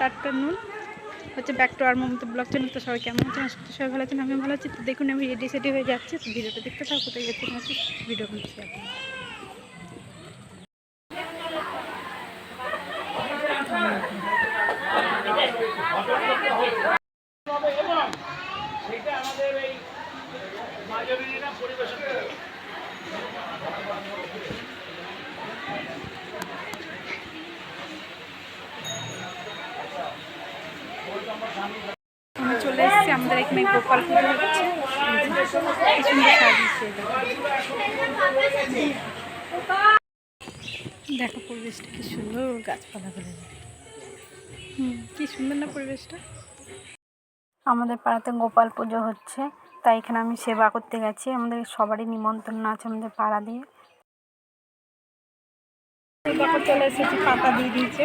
Good afternoon হচ্ছে back to our Mamata blog channel তো সবাই কেমন আছেন? করছি সবাই ভালো আছেন আমি ভালো আছি। তো দেখুন, আমি রেডি সেডি হয়ে যাচ্ছি। তো ভিডিওটা দেখতে থাকো কোথায় যাচ্ছি না ভিডিও। সেটা আমাদের এই পরিবেশন। চলে এসেছি আমাদের এখানে গোপাল পুজো হচ্ছে দেখো পরিবেশটা কি সুন্দর, গাছপালা হুম, কি সুন্দর না পরিবেশটা? আমাদের পাড়াতে গোপাল পুজো হচ্ছে, তাই এখানে আমি সেবা করতে গেছি। আমাদের সবারই নিমন্ত্রণ আছে আমাদের পাড়া দিয়ে। চলে এসেছি পাতা দিয়ে দিয়েছে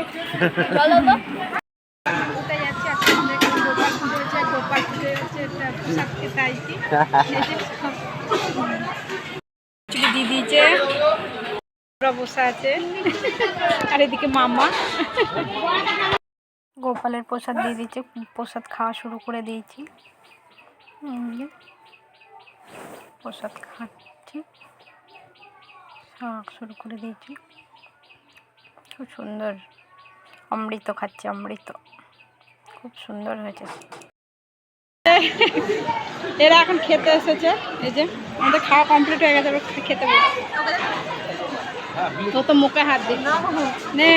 কোথায় যাচ্ছি আজকে আমাদের এখানে গোপাল পুজো হচ্ছে আর আর এদিকে মামা। গোপালের প্রসাদ দিয়ে দিয়েছে, প্রসাদ খাওয়া শুরু করে দিয়েছি। প্রসাদ খাচ্ছি খাওয়া শুরু করে দিয়েছি। খুব সুন্দর। অমৃত খাচ্ছি, অমৃত। খুব সুন্দর হয়েছে। এরা এখন খেতে এসেছে। এই যে, আমাদের খাওয়া কমপ্লিট হয়ে গেছে খেতে বসে তো তো মুখে হাত দিই নে।